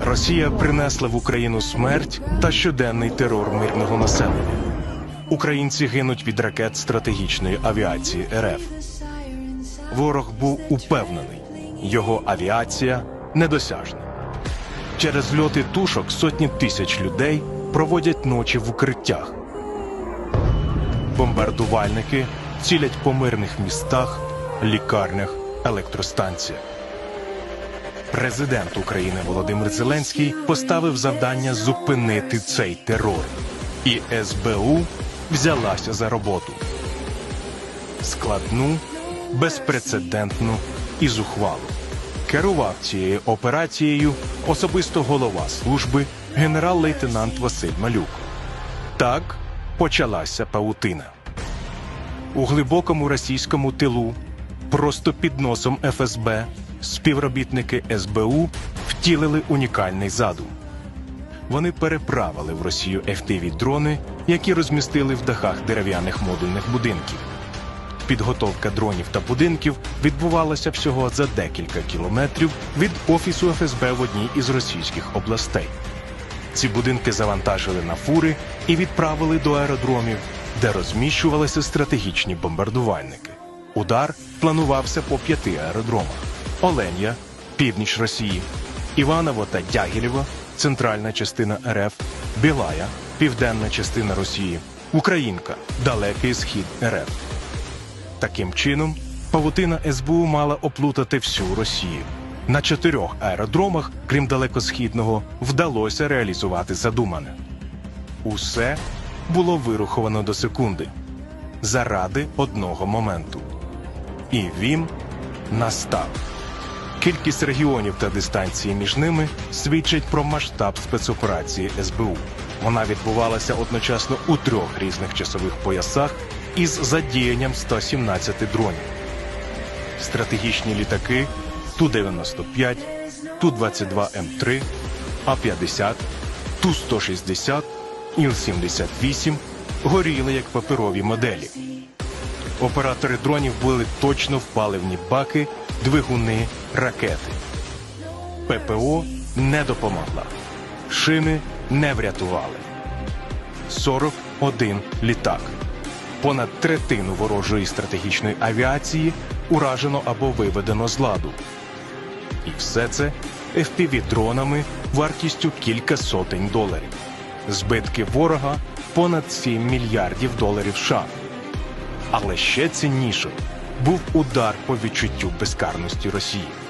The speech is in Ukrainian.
Росія принесла в Україну смерть та щоденний терор мирного населення. Українці гинуть від ракет стратегічної авіації РФ. Ворог був упевнений, його авіація недосяжна. Через льоти тушок сотні тисяч людей проводять ночі в укриттях. Бомбардувальники цілять по мирних містах, лікарнях, електростанціях. Президент України Володимир Зеленський поставив завдання зупинити цей терор, і СБУ взялася за роботу. Складну, безпрецедентну і зухвалу. Керував цією операцією особисто голова служби генерал-лейтенант Василь Малюк. Так почалася паутина. У глибокому російському тилу, просто під носом ФСБ, співробітники СБУ втілили унікальний задум. Вони переправили в Росію fpv дрони, які розмістили в дахах дерев'яних модульних будинків. Підготовка дронів та будинків відбувалася всього за декілька кілометрів від офісу ФСБ в одній із російських областей. Ці будинки завантажили на фури і відправили до аеродромів, де розміщувалися стратегічні бомбардувальники. Удар планувався по п'яти аеродромах: Оленя, північ Росії, Іваново та Дягілєво, центральна частина РФ, Білая, південна частина Росії, Українка, далекий схід РФ. Таким чином, павутина СБУ мала оплутати всю Росію. На чотирьох аеродромах, крім далекосхідного, вдалося реалізувати задумане. Усе було вируховано до секунди заради одного моменту. І він настав. Кількість регіонів та дистанції між ними свідчить про масштаб спецоперації СБУ. Вона відбувалася одночасно у трьох різних часових поясах із задіянням 117 дронів. Стратегічні літаки Ту-95, Ту-22М3, А-50, Ту-160, Іл-78 горіли як паперові моделі. Оператори дронів були точно в паливні баки, двигуни, ракети. ППО не допомогла. Шини не врятували. 41 літак. Понад третину ворожої стратегічної авіації уражено або виведено з ладу. І все це FPV-дронами вартістю кілька сотень доларів. Збитки ворога понад 7 мільярдів доларів США. Але ще ціннішим був удар по відчуттю безкарності Росії.